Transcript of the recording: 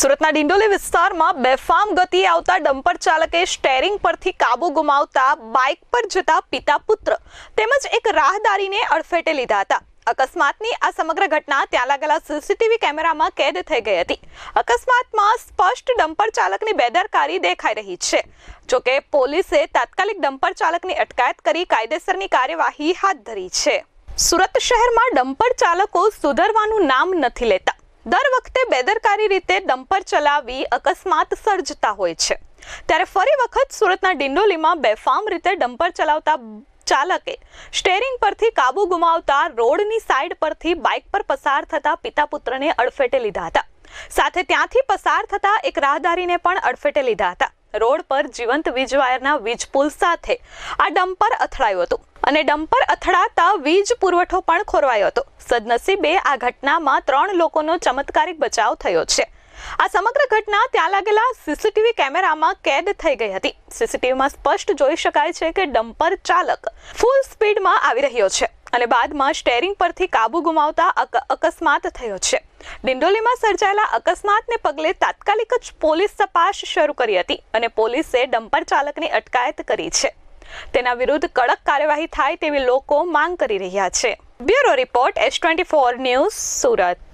સુરતના ડિંડોલી વિસ્તારમાં બેફામ ગતિએ આવતા ડમ્પર ચાલકે સ્ટેરિંગ પરથી કાબુ ગુમાવતા બાઇક પર જતા પિતા પુત્ર તેમજ એક રાહદારીને અડફેટે લીધા હતા. અકસ્માતની આ સમગ્ર ઘટના ત્યાં લાગેલા સીસીટીવી કેમેરામાં કેદ થઈ ગઈ હતી. અકસ્માતમાં સ્પષ્ટ ડમ્પર ચાલકની બેદરકારી દેખાઈ રહી છે. જોકે પોલીસે તાત્કાલિક ડમ્પર ચાલકની અટકાયત કરી કાયદેસરની કાર્યવાહી હાથ ધરી છે. સુરત શહેરમાં ડમ્પર ચાલકો સુધરવાનું નામ નથી લેતા. દર વખતે બેદરકારી રીતે ડમ્પર ચલાવી અકસ્માત સર્જતા હોય છે. ત્યારે ફરી વખત સુરતના ડિંડોલીમાં બેફામ રીતે ડમ્પર ચલાવતા ચાલકે સ્ટેરિંગ પરથી કાબુ ગુમાવતા રોડની સાઈડ પરથી બાઇક પર પસાર થતા પિતા પુત્રને અડફેટે લીધા હતા. સાથે ત્યાંથી પસાર થતા એક રાહદારીને પણ અડફેટે લીધા હતા. રોડ પર જીવંત વીજ વાયરના વીજ પુલ સાથે આ ડમ્પર અથડાયું હતું. અને ડમ્પર અથડાતા વીજ પુરવઠો પણ ખોરવાયો હતો. સદનસીબે આ ઘટનામાં ત્રણ લોકોનો ચમત્કારિક બચાવ થયો છે. આ સમગ્ર ઘટના ત્યાં લાગેલા સીસીટીવી કેમેરામાં કેદ થઈ ગઈ હતી. સીસીટીવીમાં સ્પષ્ટ જોઈ શકાય છે કે ડમ્પર ચાલક ફૂલ સ્પીડમાં આવી રહ્યો છે અને બાદમાં સ્ટેરિંગ પરથી કાબુ ગુમાવતા અકસ્માત થયો છે. ડિંડોલીમાં સર્જાયેલા અકસ્માતને પગલે તાત્કાલિક જ પોલીસ તપાસ શરૂ કરી હતી અને પોલીસે ડમ્પર ચાલકની અટકાયત કરી છે. તેના વિરુદ્ધ કડક કાર્યવાહી થાય તેવી લોકો માંગ કરી રહ્યા છે. Bureau report S twenty four news, Surat.